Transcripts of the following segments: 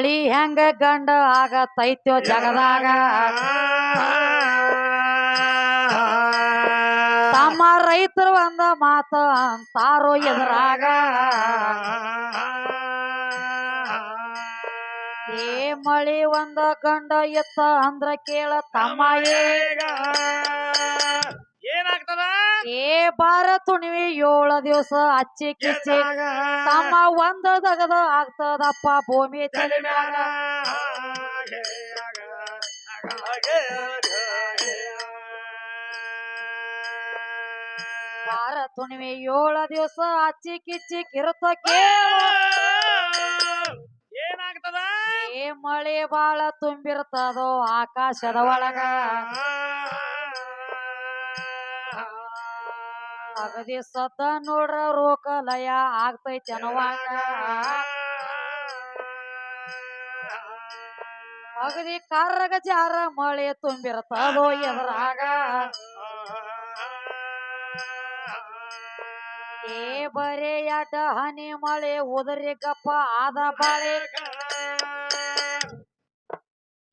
ಮಳಿ ಹೆಂಗ ಗಂಡ ಆಗತೈತ್ಯೋ ಜಗದಾಗ? ತಮ್ಮ ರೈತರು ಒಂದ ಮಾತ ಅಂತಾರೋ ಎದುರಾಗ? ಏ ಮಳಿ ಒಂದ ಗಂಡ ಎತ್ತ ಅಂದ್ರ ಕೇಳ ತಮ್ಮ ಏನಾಗ್ತದ? ಏ ಬಾರ ತುಣಿವಿ ಏಳ ದಿವಸ ಅಚ್ಚಿ ಕಿಚ್ಚಿ. ತಮ್ಮ ಒಂದ ದಗದ ಆಗ್ತದಪ್ಪ ಭೂಮಿ ತಲೆ ಮ್ಯಾಗ. ಬಾರ ತುಣಿವಿ ಏಳ ದಿವಸ ಅಚ್ಚಿ ಕಿಚ್ಚಿ ಕಿರುತ ಏನಾಗ್ತದ? ಏ ಮಳೆ ಬಾಳ ತುಂಬಿರ್ತದೋ ಆಕಾಶದ ಒಳಗ. ಅಗದಿ ಸದ್ದ ನೋಡ್ರ ರೋಕಲಯ ಆಗ್ತೈತಿ ಅನ್ನುವಾಗ ಅಗದಿ ಕರ್ರಗ ಜಾರ ಮಳೆ ತುಂಬಿರ್ತದೋ ಎದುರಾಗ. ಏ ಬರೇ ಅಡ್ಡ ಹನಿ ಮಳೆ ಉದರಿ ಗಪ್ಪ ಆದ ಬಾಳೆ.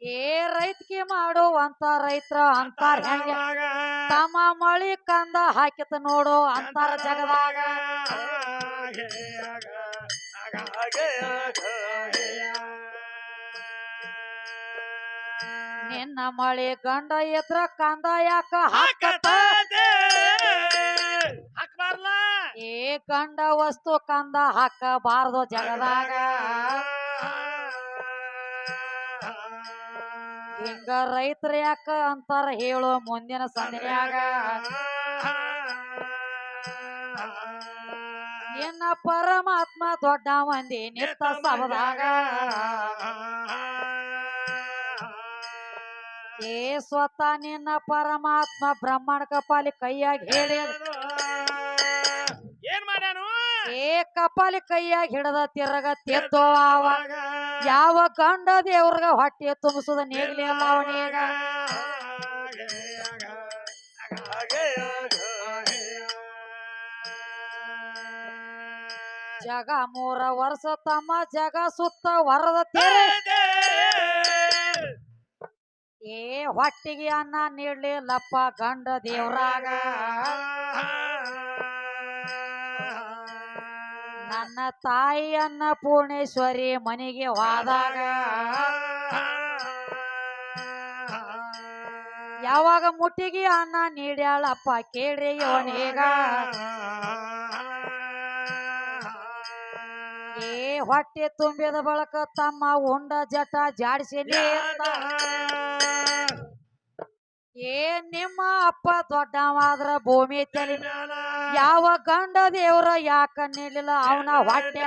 ಏ ರೈತಕಿ ಮಾಡುವಂತ ರೈತರ ಅಂತಾರ ಹೆಂಗ? ತಮ್ಮ ಮಳಿ ಕಂದ ಹಾಕಿತ ನೋಡು ಅಂತಾರ ಜಗದಾಗ. ನಿನ್ನ ಮಳಿ ಗಂಡ ಎದ್ರ ಕಂದ ಯಾಕ ಹಾಕತ ಏ ಗಂಡ ವಸ್ತು ಕಂದ ಹಾಕಬಾರ್ದು ಜಗದಾಗ. ಹಿಂಗ ರೈತರ ಯಾಕ ಅಂತಾರ ಹೇಳು, ಮುಂದಿನ ಸಂದಿನ್ಯಾಗ ನಿನ್ನ ಪರಮಾತ್ಮ ದೊಡ್ಡ ಮಂದಿ ನಿತ್ತ ಸವದಾಗ ಏ, ಸ್ವತಃ ನಿನ್ನ ಪರಮಾತ್ಮ ಬ್ರಹ್ಮಣ ಕಪಾಲಿ ಕೈಯಾಗಿ ಹೇಳಿ ಏನ್ ಮಾಡ್ಯಾನು ಏ ಕಪಾಲಿ ಕೈಯಾಗ ಹಿಡದ ತಿರಗ ತೆತ್ತುವ ಅವ. ಯಾವ ಗಂಡ ದೇವ್ರಗ ಹೊಟ್ಟೆ ತುಂಬಿಸುದ ನೇಗ್ಲಿ ಅವನೀಗ. ಜಗ ಮೂರ ವರ್ಷ ತಮ್ಮ ಜಗ ಸುತ್ತ ವರದ ತೆರೆ ಏ ಹೊಟ್ಟಿಗೆ ಅನ್ನ ನೀಡ್ಲಿಲ್ಲಪ್ಪ ಗಂಡ ದೇವ್ರಾಗ. ನನ್ನ ತಾಯಿಯನ್ನ ಪೂರ್ಣೇಶ್ವರಿ ಮನೆಗೆ ಹೋದಾಗ ಯಾವಾಗ ಮುಟ್ಟಿಗೆ ಅನ್ನ ನೀಡ್ಯಾಳಪ್ಪ ಕೇಳ್ರಿ ಇವನೀಗ ಏ ಹೊಟ್ಟೆ ತುಂಬಿದ ಬಳಕ ತಮ್ಮ ಉಂಡ ಜಟ ಜಾಡಿಸಿ ಏ ನಿಮ್ಮ ಅಪ್ಪ ದೊಡ್ಡವಾದ್ರ ಭೂಮಿ ತಲೆ ಯಾವ ಗಂಡ ದೇವ್ರ ಯಾಕ ನೀಡಲಿಲ್ಲ ಅವನ ಹೊಟ್ಟೆ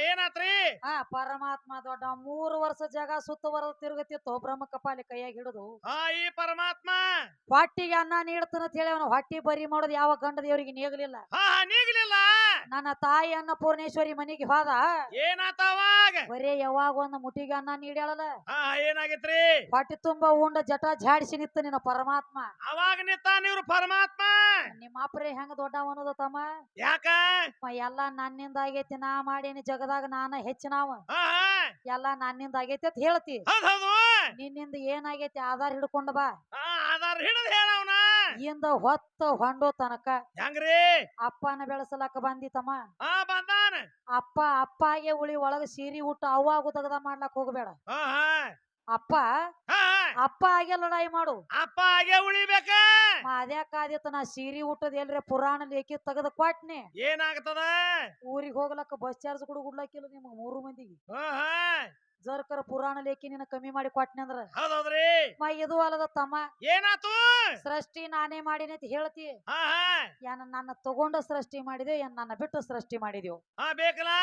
ಏನಾತ್ರಿ? ಆ ಪರಮಾತ್ಮ ದೊಡ್ಡ ಮೂರು ವರ್ಷ ಜಗ ಸುತ್ತ ತಿರುಗತಿತ್ತು ಬ್ರಹ್ಮ ಕಪಾಲಿ ಕೈಯಾಗ ಹಿಡಿದು. ಹಾ ಈ ಪರಮಾತ್ಮ. ಹೊಟ್ಟಿಗೆ ಅನ್ನ ನೀಡ್ತಾನ ಅಂತ ಹೇಳಿ ಅವನ ಹೊಟ್ಟಿ ಬರಿ ಮಾಡೋದು ಯಾವ ಗಂಡ ದೇವರಿಗೆ ನೀಗಲಿಲ್ಲ. ಹಾ ಹಾ ನೀಗ್ಲಿಲ್ಲ. ನನ್ನ ತಾಯಿ ಅನ್ನಪೂರ್ಣೇಶ್ವರಿ ಮನೆಗೆ ಹೋದ. ಏನಾತವಾಗ ಬರೇ ಯಾವಾಗ ಒಂದು ಮುಟ್ಟಿಗೆ ಅನ್ನ ನೀಡ್ಯಾಳಲ್ಲ. ಹಾ ಏನಾಗಿತ್ರಿ? ಹೊಟ್ಟೆ ತುಂಬಾ ಉಂಡ ಜಟ ಜಾಡಿಸಿ ನಿತ್ತ ನಿನ್ನ ಪರಮಾತ್ಮ. ಅವಾಗ ನಿತ್ತ ಇವ್ರು ಪರಮಾತ್ಮ? ನಿಮ್ಮ ಅಪ್ರೆ ಹೆಂಗ ದೊಡ್ಡ ಅನ್ನೋದು ತಮ್ಮ? ಯಾಕ? ಮ ಎಲ್ಲ ನನ್ನಿಂದ ಆಗೈತಿ ನಾ ಮಾಡೇನಿ ಜಗದಾಗ ನಾನ ಹೆಚ್ಚಿನವ ಹಾ ಎಲ್ಲ ನನ್ನಿಂದ ಆಗೈತಿ ಅಂತ ಹೇಳ್ತಿ. ಹೌದ್ ಹೌದು. ನಿನ್ನಿಂದ ಏನಾಗೈತಿ ಆಧಾರ ಹಿಡ್ಕೊಂಡ ಬಾ. ಆ, ಆಧಾರ್ ಹಿಡಿದ್ ಹೇಳವನ. ಇಂದ ಹೊತ್ತ ಹೊಂಡೋ ತನಕ ಹೆಂಗ್ರಿ? ಅಪ್ಪನ ಬೆಳೆಸಲಕ್ಕ ಬಂದಿತಮ್ಮ ಹಾ ಬಂದಾನ. ಅಪ್ಪ ಅಪ್ಪಾಗೆ ಉಳಿ ಒಳಗ ಸೀರಿ ಊಟ ಅವಾಗು ತಗದ ಮಾಡ್ಲಕ್ ಹೋಗ್ಬೇಡ. ಹಾ ಅಪ್ಪ ಹಾ. ಅಪ್ಪ ಆಗೆ ಲಡಾಯಿ ಮಾಡು. ಅಪ್ಪ ಹಾಗೆ ಉಳಿಬೇಕ? ಅದ್ಯಾಕಾದಿತ್ತ ನಾ ಸೀರಿ ಊಟದ ಎಲ್ರೆ ಪುರಾಣ ಲೇಖಿ ತೆಗೆದು ಕೊಟ್ನಿ. ಏನಾಗ್ತದ? ಊರಿಗೆ ಹೋಗ್ಲಕ್ಕ ಬಸ್ ಚಾರ್ಜ್ ಕೂಡ ಕೊಡ್ಲಕ್ಕಿಲ್ಲ ನಿಮ್ಗೆ ಮೂರು ಮಂದಿಗೆ. ಹಾ ಹಾ. ಜರ್ಕರ ಪುರಾಣ ಲೇಖಿ ನಿನ್ನ ಕಮ್ಮಿ ಮಾಡಿ ಕೊಟ್ಟನಿ ಅಂದ್ರ? ಹೌದೌದ್ರಿ. ಮ ಇದು ಅಲ್ಲದ ತಮ್ಮ. ಏನಾತು? ಸೃಷ್ಟಿ ನಾನೇ ಮಾಡಿನಿ ಅಂತ ಹೇಳ್ತಿ. ಹಾ ಹಾ. ಏನ ನನ್ನ ತಗೊಂಡ ಸೃಷ್ಟಿ ಮಾಡಿದೆ ಏನ್ ನನ್ನ ಬಿಟ್ಟು ಸೃಷ್ಟಿ ಮಾಡಿದೆವು ಹಾ ಬೇಕಲ್ಲ.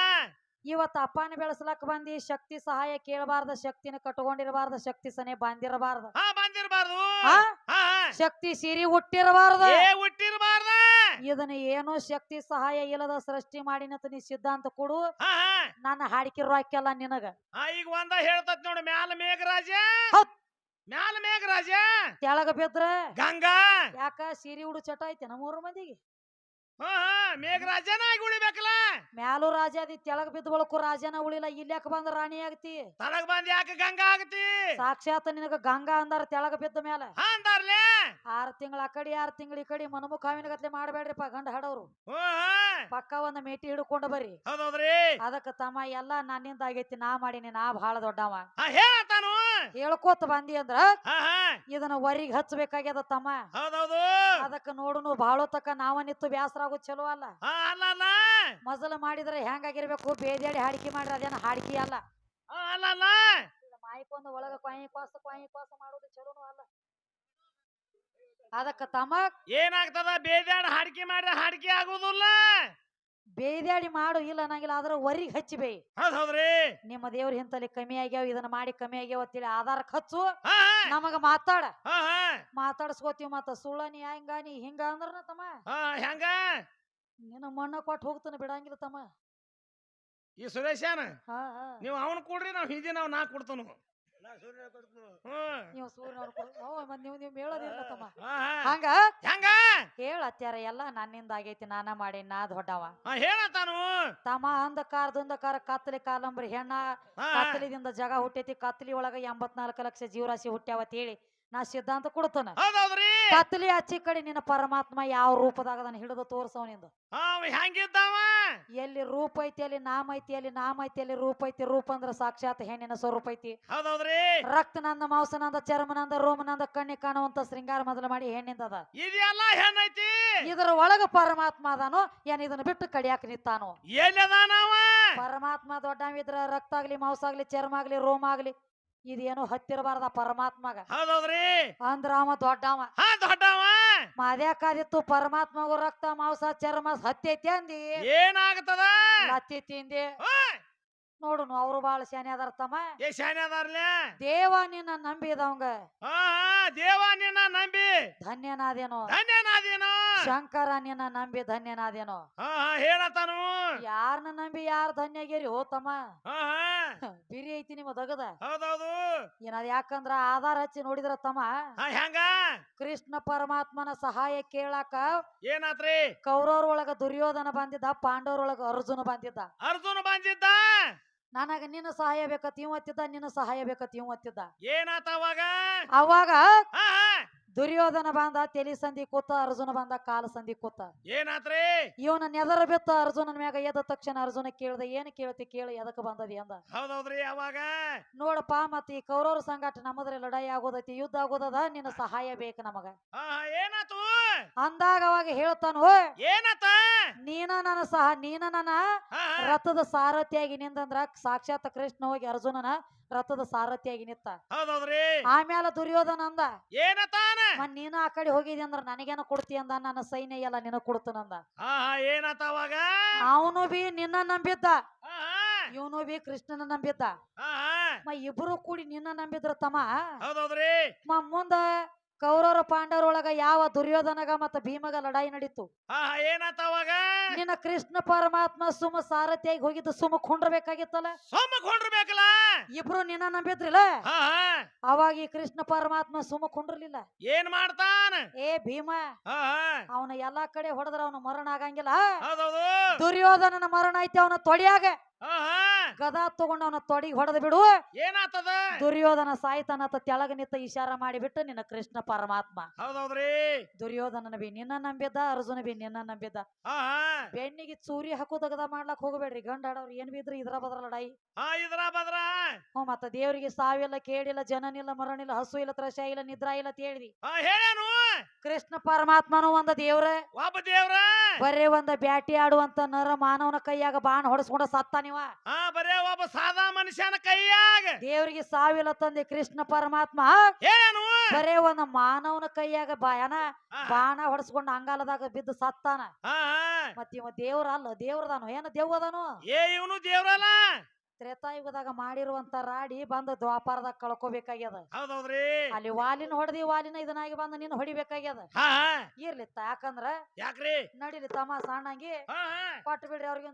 ಇವತ್ತು ಅಪ್ಪನ ಬೆಳೆಸ್ಲಕ್ ಬಂದಿ ಶಕ್ತಿ ಸಹಾಯ ಕೇಳಬಾರ್ದ ಶಕ್ತಿನ ಕಟ್ಕೊಂಡಿರಬಾರ್ದ ಶಕ್ತಿ ಸನೆ ಬಂದಿರಬಾರ್ದ. ಹಾ ಬಂದಿರಬಾರ್ದು. ಹಾ? ಹಾ ಹಾ. ಶಕ್ತಿ ಸಿರಿ ಹುಟ್ಟಿರಬಾರ್ದ. ಏ ಹುಟ್ಟಿರಬಾರ್ದ. ಇದನ್ನ ಏನೋ ಶಕ್ತಿ ಸಹಾಯ ಇಲ್ಲದ ಸೃಷ್ಟಿ ಮಾಡಿನಂತ ನೀ ಸಿದ್ಧಾಂತ ಕೊಡು. ಹಾ ಹಾ. ನನ್ನ ಹಾಡಿಕೆ ರೊಕ್ಕೆಲ್ಲ ನಿನಗ. ಆ ಈಗ ಒಂದ ಹೇಳ್ತತ್ ನೋಡು ಮ್ಯಾಲ ಮೇಘರಾಜ. ಹೌದ್. ಮ್ಯಾಲ ಮೇಘರಾಜ. ತೆಳಗ ಬಿದ್ರ. ಗಂಗಾ. ಯಾಕ? ಸೀರಿ ಉಡು ಚಟ ಐತೆ ನಮ್ಮೂರ ಮಂದಿಗೆ. ಹಾ ಹಾ ಮೇಘರಾಜನ ಆಗಿ ಉಳಿಬೇಕಲ್ಲ? ಮ್ಯಾಲು ರಾಜ ಅದಿ ತೆಳಗ ಬಿದ್ದ ಬಳಕು ರಾಜನ ಉಳಿಲ್ಲ ಇಲ್ಯಾಕ ಬಂದ ರಾಣಿ ಆಗ್ತಿ? ತನಗ ಬಂದ್ ಯಾಕೆ ಗಂಗಾ ಆಗತಿ? ಸಾಕ್ಷಾತ್ ನಿನಗ ಗಂಗಾ ಅಂದಾರ ತೆಳಗ ಬಿದ್ದ ಮ್ಯಾಲ. ಹಾ ಅಂದಾರ್ಲೆ? ಆರ್ ತಿಂಗಳ ಆ ಕಡೆ ಆರ್ ತಿಂಗಳ ಈ ಕಡೆ ಮನಮುಖಾವಿನ ಗತ್ಲೆ ಮಾಡ್ಬೇಡ್ರಿಪ್ಪ ಗಂಡ ಹಡವ್ರು ಹ್ಞೂ ಹಾ ಪಕ್ಕ ಒಂದ್ ಮೇಟಿ ಹಿಡ್ಕೊಂಡು ಬರ್ರಿ. ಅದಕ್ಕ ತಮ್ಮ ಎಲ್ಲಾ ನನ್ನಿಂದ ಆಗೈತಿ ನಾ ಮಾಡೀನಿ ನಾ ಬಹಳ ದೊಡ್ಡವ. ಹಾ ಹೇಳತ್ತಾನು ಹೇಳ್ಕೋತ ಬಂದಿ ಅಂದ್ರ ಇದನ್ನ ವರಿಗ್ ಹಚ್ಚಬೇಕಾಗ್ಯದ ತಮ್ಮ. ಹೌದೌದು. ಅದಕ್ಕ ನೋಡುನು ಬಹಳ ತಕ್ಕ ನಾವ ನಿತ್ತು ಬ್ಯಾಸರ ಆಗೋ ಚಲೋ ಅಲ್ಲ. ಹಾ ಅಲ್ಲ ಅಲ್ಲ. ಮೊದಲು ಮಾಡಿದ್ರೆ ಹೆಂಗಾಗಿರ್ಬೇಕು? ಬೇದಿಯಾಡಿ ಹಾಡಿಕೆ ಮಾಡ್ರಿ ಅದೇನ ಹಾಡಿಕೆ ಅಲ್ಲ. ಅಲ್ಲ ಅಲ್ಲ. ಮಾಯ್ಕೊಂದು ಒಳಗ ಕ್ವಾಯಿ ಕ್ವಾಸ ಕ್ವಾಯಿ ಕ್ವಾಸ ಮಾಡೋದು ಚಲೋನು ಅಲ್ಲ. ಅದಕ್ಕ ತಮ್ಮ ಏನಾಗ್ತದ? ಬೇದಿಯಾಡ ಹಾಡಿಕೆ ಮಾಡ್ರೆ ಹಾಡಿಕೆ ಆಗುದಿಲ್ಲ. ಬೇದ್ಯಾಡಿ ಮಾಡು ಇಲ್ಲ ಅನ್ನಂಗಿಲ್ಲ ಆದ್ರೆ ವರಿಗ್ ಹಚ್ಚಿ ಬೇ ಹೌದ್ ಹೌದ್ರಿ. ನಿಮ್ಮ ದೇವ್ರ ಹಿಂತಲ್ಲಿ ಕಮ್ಮಿ ಆಗ್ಯಾವ ಇದನ್ನ ಮಾಡಿ ಕಮ್ಮಿ ಆಗ್ಯಾವ ಅಂತೇಳಿ ಆಧಾರ ಹಚ್ಚು. ಹಾ ನಮಗ ಮಾತಾಡ. ಹಾ ಹಾ. ಮಾತಾಡ್ಸ್ಕೋತೀವಿ ಮತ್ತ ಸುಳ್ಳ ನೀ ಹಂಗ ನೀ ಹಿಂಗ ಅಂದ್ರ ತಮ್ಮ. ಹಾ ಹೆಂಗ ನಿನ್ನ ಮಣ್ಣ ಕೊಟ್ಟು ಹೋಗ್ತಾನ ಬಿಡಂಗಿಲ್ಲ ತಮ್ಮ. ಈ ಸುರೇಶಾನ? ಹಾ ಹಾ. ನೀವು ಅವನ್ ಕೊಡ್ರಿ ನಾವ್ ಹಿಂದಿ ನಾವ್ ನಾ ಕೊಡ್ತನು. ನೀವು ಸೂರ್ಯನವ್ರ ಮತ್ ನೀವು ನೀವು ಹೇಳೋದಿಲ್ಲ ತಮ್ಮ. ಹಾ, ಹಾ. ಹಂಗ? ಹೆಂಗ? ಹೇಳತ್ಯಾರ ಎಲ್ಲ ನನ್ನಿಂದ ಆಗೈತಿ ನಾನ ಮಾಡಿ ನಾ ದೊಡ್ಡವ. ಹೇಳತಾನು ತಮ್ಮ ಅಂಧಕಾರ ದುಂದಕಾರ ಕತ್ತಲಿ ಕಾಲಂಬ್ರಿ ಹೆಣ್ಣ ಕತ್ತಲಿದಿಂದ ಜಗ ಹುಟ್ಟೈತಿ. ಕತ್ತಲಿ ಒಳಗ ಎಂಬತ್ನಾಲ್ಕು ಲಕ್ಷ ಜೀವರಾಶಿ ಹುಟ್ಟ್ಯಾವ ಹೇಳಿ. ನಾ ಸಿದ್ಧಾಂತ ಕೊಡ್ತಾನ. ಹೌದೌದ್ರಿ? ಕತ್ತಲಿ ಹಚ್ಚಿ ಕಡೆ ನಿನ್ನ ಪರಮಾತ್ಮ ಯಾವ ರೂಪದಾಗ ಅದನ್ನ ಹಿಡಿದು ತೋರ್ಸವನಿಂದ ನಿಂದು. ಹೆಂಗಿದ್ದಾವ? ಎಲ್ಲಿ ರೂಪ ಐತಿ ಅಲ್ಲಿ ನಾಮ ಐತಿ ಅಲ್ಲಿ ನಾಮ ಐತಿ ಅಲ್ಲಿ ರೂಪ ಐತಿ ರೂಪ ಅಂದ್ರ ಸಾಕ್ಷಾತ್ ಹೆಣ್ಣಿನ ಸ್ವರೂಪ ಐತಿ. ಹೌದೌದ್ರಿ? ರಕ್ತನಂದ ಮಾಂಸನಂದ ಚರ್ಮನಂದ ರೋಮನಂದ ಕಣ್ಣಿ ಕಾಣುವಂತ ಶೃಂಗಾರ ಮೊದಲು ಮಾಡಿ ಹೆಣ್ಣಿಂದ ಅದ ಇದೆಲ್ಲ ಹೆಣ್ಣೈತಿ ಇದರ ಒಳಗ ಪರಮಾತ್ಮ ಅದಾನು ಏನ್ ಇದನ್ನ ಬಿಟ್ಟು ಕಡಿಯಾಕ ನಿತ್ತಾನು ಪರಮಾತ್ಮ ಪರಮಾತ್ಮ ದೊಡ್ಡವಿದ್ರ ರಕ್ತ ಆಗ್ಲಿ ಮಾಂಸ ಆಗ್ಲಿ ಚರ್ಮ ಆಗ್ಲಿ ರೋಮ ಆಗ್ಲಿ. ಇದೇನು ಹತ್ತಿರಬಾರ್ದ ಪರಮಾತ್ಮಗ. ಹೌದೌದ್ರಿ? ಅಂದ್ರ ಅವ ದೊಡ್ಡವ. ಹಾ ದೊಡ್ಡವ. ಮಾದ್ಯಾಕಾದಿತ್ತು ಪರಮಾತ್ಮಗೂ ರಕ್ತ ಮಾಂಸ ಚರ್ಮ ಹತ್ತೈತಿ ಅಂದಿ. ಏನಾಗ್ತದ? ಲತ್ತಿ ತಿಂದಿ. ನೋಡು ನೋಡುನು ಅವ್ರು ಬಾಳ ಶಾನೆ ಅದಾರ ತಮ್ಮ. ಏ ಶಾನೆ ಅದಾರ್ಲೆ? ದೇವ ನಿನ್ನ ನಂಬಿದವಂಗ ಹಾ ದೇವ ನಿನ್ನ ನಂಬಿ. ಧನ್ಯನಾದೇನೋ. ಧನ್ಯನಾದೇನೋ? ಶಂಕರ ನಿನ್ನ ನಂಬಿ ಧನ್ಯನಾದೇನೋ. ಹಾ ಹಾ ಹೇಳತ್ತಾನು. ಯಾರನ್ನ ನಂಬಿ ಯಾರ ಧನ್ಯಗೇರಿ? ಹೋ ತಮ್ಮ. ಹಾ ಹಾ. ಬಿರಿ ಐತಿ ನಿಮ್ಮ ದಗದ. ಹೌದೌದು. ಏನದ ಯಾಕಂದ್ರ ಆಧಾರ ಹಚ್ಚಿ ನೋಡಿದ್ರ ತಮ್ಮ? ಹಾ ಹೆಂಗ? ಕೃಷ್ಣ ಪರಮಾತ್ಮನ ಸಹಾಯ ಕೇಳಾಕ ಏನಾತ್ರಿ? ಕೌರವ್ರ ಒಳಗ ದುರ್ಯೋಧನ ಬಂದಿದ್ದ ಪಾಂಡವ್ರ ಒಳಗ ಅರ್ಜುನ ಬಂದಿದ್ದ. ಅರ್ಜುನ ಬಂದಿದ್ದ? ನನಗ ನಿನ್ನ ಸಹಾಯ ಬೇಕತ್ ಇವ್ ಒತ್ತಿದ್ದ ನಿನ್ನ ಸಹಾಯ ಬೇಕತ್ ಇವ್ ಒತ್ತಿದ್ದ ಏನಾತ ಅವಾಗ? ಅವಾಗ ಹಾ ಹಾ. ದುರ್ಯೋಧನ ಬಂದ ತೆಲಿ ಸಂಧಿ ಕೂತ ಅರ್ಜುನ ಬಂದ ಕಾಲ ಸಂಧಿ ಕೂತ. ಏನಾತ್ರಿ? ಇವನ ನೆದರ ಬಿತ್ತ ಅರ್ಜುನನ ಮ್ಯಾಗ ಎದ್ದ ತಕ್ಷಣ ಅರ್ಜುನ ಕೇಳ್ದ ಏನ್ ಕೇಳ್ತಿ ಕೇಳಿ ಎದಕ್ ಬಂದದಿ? ಅಂದ. ಹೌದೌದ್ರಿ ಅವಾಗ ನೋಡಪ್ಪ ಮತ್ ಈ ಕೌರವ್ರ ಸಂಗಾಟ ನಮ್ಮದ್ರೆ ಲಡಾಯಿ ಆಗೋದೈತಿ ಯುದ್ಧ ಆಗೋದದ ನಿನ್ನ ಸಹಾಯ ಬೇಕು ನಮಗ. ಏನಾತು? ಅಂದಾಗ ಅವಾಗ ಹೇಳ್ತಾನು ಏನತ ನೀನ ನನ್ನ ಸಹ ನೀನ ನನ್ನ ರಥದ ಸಾರಥಿಯಾಗಿ ನಿಂದಂದ್ರ ಸಾಕ್ಷಾತ್ ಕೃಷ್ಣ ಹೋಗಿ ಅರ್ಜುನನ ರಥದ ಸಾರಥಿಯಾಗಿ ನಿಂತ. ಹೌದೌದ್ರಿ. ಆಮ್ಯಾಲ ದುರ್ಯೋಧನ ಅಂದ ಏನತಾನ ಮತ್ ನೀನ ಆ ಕಡೆ ಹೋಗಿದ್ಯ ಅಂದ್ರ ನನಗೇನ ಕೊಡ್ತಿ ಅಂದ? ನನ್ನ ಸೈನ್ಯ ಎಲ್ಲ ನಿನ ಕೊಡ್ತನಂದ ಏನತ ಅವಾಗ? ಅವನು ಬಿ ನಿನ್ನ ನಂಬಿದ್ದ. ಇವನು ಬಿ ಕೃಷ್ಣನ ನಂಬಿದ್ದ. ಮ ಇಬ್ರು ಕೂಡಿ ನಿನ್ನ ನಂಬಿದ್ರ ತಮ್ಮ. ಹೌದೌದ್ರಿ. ಮ ಮುಂದ ಕೌರವರ ಪಾಂಡವರೊಳಗ ಯಾವ ದುರ್ಯೋಧನಗ ಮತ್ತ ಭೀಮಗ ಲಡಾಯಿ ನಡೀತು? ಏನಾತ ಅವಾಗ? ನಿನ್ನ ಕೃಷ್ಣ ಪರಮಾತ್ಮ ಸುಮ ಸಾರಥಿಯಾಗಿ ಹೋಗಿದ್ದು ಸುಮ ಕುಂಡ್ರಬೇಕಾಗಿತ್ತಲ್ಲ? ಸುಮ ಕೊಂಡಿರ್ಬೇಕಲ್ಲ? ಇಬ್ರು ನಿನ್ನ ನಂಬಿದ್ರಿಲ್ಲ? ಅವಾಗ ಈ ಕೃಷ್ಣ ಪರಮಾತ್ಮ ಸುಮ ಕುಂಡ್ರಲಿಲ್ಲ. ಏನ್ ಮಾಡ್ತಾನ? ಏ ಭೀಮ ಅವನ ಎಲ್ಲಾ ಕಡೆ ಹೊಡೆದ್ರ ಅವನ ಮರಣ ಆಗಂಗಿಲ್ಲ. ಹೌದೌದು. ದುರ್ಯೋಧನನ ಮರಣ ಐತಿ ಅವನ ಹಾ ಗದಾ ತಗೊಂಡ ಅವನ ತೊಡಿಗೆ ಹೊಡೆದ್ ಬಿಡು. ಏನಾತದ? ದುರ್ಯೋಧನ ಸಾಯ್ತಾನತ ತೆಳಗ ನಿಂತ ಇಶಾರ ಮಾಡಿಬಿಟ್ಟು ನಿನ್ನ ಕೃಷ್ಣ ಪರಮಾತ್ಮ. ಹೌದೌದ್ರಿ. ದುರ್ಯೋಧನ ಬಿ ನಿನ್ನ ನಂಬಿದ್ದ ಅರ್ಜುನ ಬಿ ನಿನ್ನ ನಂಬಿದ್ದ ಬೆನ್ನಿಗೆ ಚೂರಿ ಹಾಕು ತಗದ ಮಾಡ್ಲಕ್ ಹೋಗಬೇಡ್ರಿ. ಗಂಡ ಆಡವ್ರು ಏನ್ ಬಿದ್ರಿ ಇದ್ರ ಬದ್ರ ಲಡಾಯಿ ಇದ್ರ ಬದ್ರ? ಹ್ಞೂ ಮತ್ತ ದೇವರಿಗೆ ಸಾವಿಲ್ಲ ಕೇಳಿಲ್ಲ ಜನನಿಲ್ಲ ಮರಣಿಲ್ಲ ಹಸು ಇಲ್ಲ ತ್ರಶ ಇಲ್ಲ ನಿದ್ರಾ ಇಲ್ಲ ಅಂತ ಹೇಳಿದಿ. ಕೃಷ್ಣ ಪರಮಾತ್ಮನು ಒಂದ ದೇವ್ರ. ಒಬ್ಬ ದೇವ್ರ? ಬರೇ ಒಂದ ಬ್ಯಾಟಿ ಆಡುವಂತ ನರ ಮಾನವನ ಕೈಯಾಗ ಬಾಣ ಹೊಡಸ್ಕೊಂಡ ಸತ್ತ ನೀವ? ಹಾ ಬರೇ ಒಬ್ಬ ಸಾದಾ ಮನುಷ್ಯನ ಕೈಯಾಗ. ದೇವರಿಗೆ ಸಾವಿಲ್ಲ ತಂದೆ ಕೃಷ್ಣ ಪರಮಾತ್ಮ. ಬರೇ ಒಂದ ಮಾನವನ ಕೈಯಾಗ ಬಾಯನ ಬಾಣ ಹೊಡಸ್ಕೊಂಡ ಅಂಗಾಲದಾಗ ಬಿದ್ದು ಸತ್ತಾನ. ಮತ್ತಿವ ಇವ ದೇವ್ರ ಅಲ್ಲ ದೇವ್ರದಾನು? ಏನ ದೇವ್ವದಾನು ಏ ಇವನು ದೇವ್ರಲ್ಲ. ತ್ರೇತಾಯುಗದಾಗ ಮಾಡಿರುವಂತ ರಾಡಿ ಬಂದ ದ್ವಾಪಾರದಾಗ ಕಳ್ಕೋಬೇಕಾಗ್ಯದ. ಹೌದೌದ್ರಿ. ಅಲ್ಲಿ ವಾಲಿನ ಹೊಡೆದಿ ವಾಲಿನ ಇದನ್ನಾಗಿ ಬಂದ ನೀನು ಹೊಡಿಬೇಕಾಗ್ಯದ. ಹಾ ಹಾ. ಇರ್ಲಿ ತ ಯಾಕಂದ್ರ ಯಾಕ್ರಿ? ನಡಿಲಿ ತಮ್ಮ ಸಣ್ಣಂಗಿ ಹಾ ಹಾ. ಕೊಟ್ಟು ಬಿಡ್ರಿ ಅವ್ರಿಗೆ